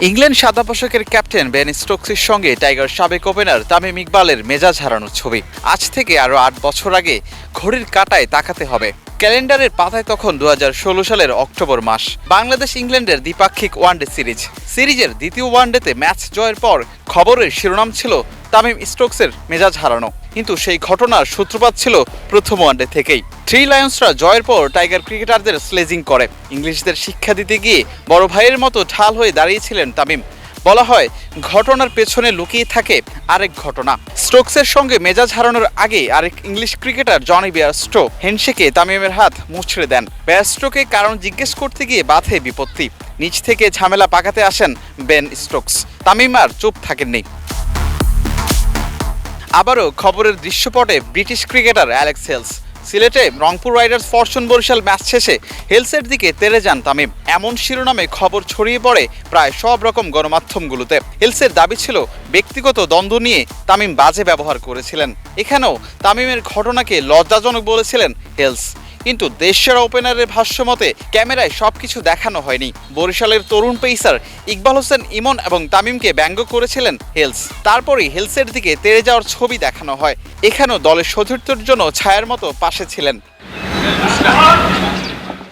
England সাদা পোশাকের captain Ben স্টোকসের সঙ্গে টাইগার সাবেক ওপেনার তামিম ইকবালের মেজাজ হারানোর ছবি। আজ থেকে আরও আট বছর আগে ঘড়ির কাটায় তাকাতে হবে। ক্যালেন্ডারের পাতায় তখন দু হাজার ষোলো সালের অক্টোবর মাস। বাংলাদেশ ইংল্যান্ডের দ্বিপাক্ষিক ওয়ানডে সিরিজ। সিরিজের দ্বিতীয় ওয়ানডেতে ম্যাচ জয়ের পর খবরের শিরোনাম ছিল তামিম স্টোকসের মেজাজ হারানো। কিন্তু সেই ঘটনার সূত্রপাত ছিল প্রথম ওয়ানডে থেকেই। থ্রি লায়ন্সরা জয়ের পর টাইগার ক্রিকেটারদের স্লেজিং করে। ইংলিশদের শিক্ষা দিতে গিয়ে বড় ভাইয়ের মতো ঢাল হয়ে দাঁড়িয়েছিলেন তামিম। বলা হয়, ঘটনার পেছনে লুকিয়ে থাকে আরেক ঘটনা। স্টোকসের সঙ্গে মেজাজ হারানোর আগে আরেক ইংলিশ ক্রিকেটার জনি বেয়ারস্টো হেনসেকে তামিমের হাত মুছড়ে দেন। বেয়ারস্টোকে কারণ জিজ্ঞেস করতে গিয়ে বাধে বিপত্তি। নিচ থেকে ঝামেলা পাকাতে আসেন বেন স্টোকস। তামিম আর চুপ থাকেননি। আবারও খবরের দৃশ্যপটে ব্রিটিশ ক্রিকেটার অ্যালেক্স হেলস। সিলেটে Rangpur Riders Fortune Barishal match শেষে হেলসের দিকে তেরে যান তামিম। এমন শিরোনামে খবর ছড়িয়ে পড়ে প্রায় সব রকম গণমাধ্যমগুলোতে। হেলসের দাবি ছিল, ব্যক্তিগত দ্বন্দ্ব নিয়ে তামিম বাজে ব্যবহার করেছিলেন। এখানেও তামিমের ঘটনাকে লজ্জাজনক বলেছিলেন হেলস। কিন্তু দেশের ওপেনারের ভাষ্য মতে, ক্যামেরায় সবকিছু দেখানো হয়নি। বরিশালের তরুণ পেসার ইকবাল হোসেন, ইমন এবং তামিমকে ব্যঙ্গ করেছিলেন হেলস। তারপরেই হেলসের দিকে তেড়ে যাওয়ার ছবি দেখানো হয়। এখানেও দলের সতীর্থর জন্য ছায়ার মতো পাশে ছিলেন।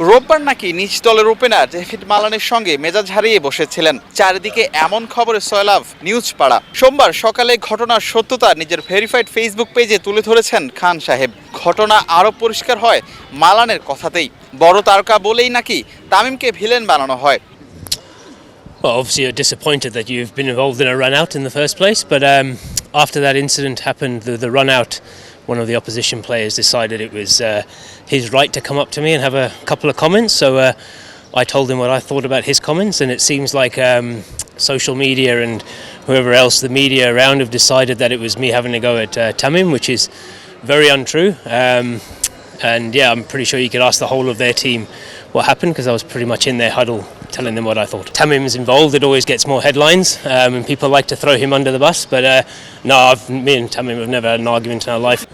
রোববার নাকি নিজ দলের ওপেনার ডেভিড মালানের সঙ্গে মেজাজ হারিয়ে বসেছিলেন। চারিদিকে এমন খবরে সয়লাভ, নিউজ পাড়া। সোমবার সকালে ঘটনার সত্যতা নিজের ভেরিফাইড ফেসবুক পেজে তুলে ধরেছেন খান সাহেব। ঘটনা আরও পরিষ্কার হয় মালানের কথাতেই বড় তারকা বলেই নাকি তামিমকে ভিলেন বানানো হয় Well, obviously, you're disappointed that you've been involved in a run out in the first place, but um, after that incident happened, the, the run out, one of the opposition players decided it was uh, his right to come up to me and have a couple of comments. So uh, I told him what I thought about his comments, and it seems like um, social media and whoever else, the media around, have decided that it was me having to go at uh, Tamim, which is very untrue. Um, and yeah, I'm pretty sure you could ask the whole of their team what happened because I was pretty much in their huddle telling them what I thought. Tamim's involved, it always gets more headlines, um, and people like to throw him under the bus. But uh, no, I've, me and Tamim have never had an argument in our life.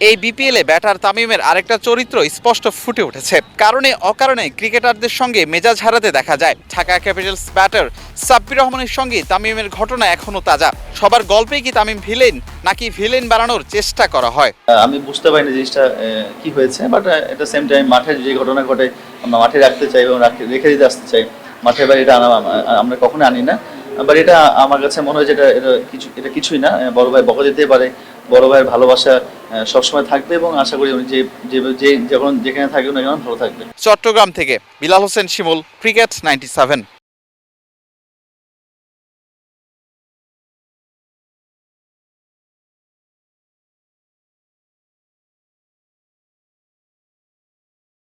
এই বিপিএলে batter তামিমের আরেকটা চরিত্র স্পষ্ট ফুটে উঠেছে। কারণে অকারণে ক্রিকেটারদের সঙ্গে মেজাজ হারাতে দেখা যায়। ঢাকা ক্যাপিটালস ব্যাটার সাব্বির রহমানের সঙ্গে তামিমের ঘটনা এখনও তাজা। সবার গল্পে কি তামিম ভিলেন, নাকি ভিলেন বাড়ানোর চেষ্টা করা হয়? আমি বুঝতে পারিনি জিনিসটা কি হয়েছে বাট এটা সেম টাইম মাঠে যে ঘটনা ঘটে, আমরা মাঠে রাখতে চাই এবং রেখে দিতে আসতে চাই। মাঠের বাড়ি এটা আমরা কখনো আনি না। বাট এটা আমার কাছে মনে হয় যে এটা এটা কিছু, এটা কিছুই না। বড়ো ভাই বকা যেতে পারে। বড় ভাইয়ের ভালোবাসা সবসময় থাকবে এবং আশা করি যে, যে- যখন যেখানে থাকবে না কেন ভালো থাকবে। চট্টগ্রাম থেকে Bilal Hossain Shimul, cricket ninety seven.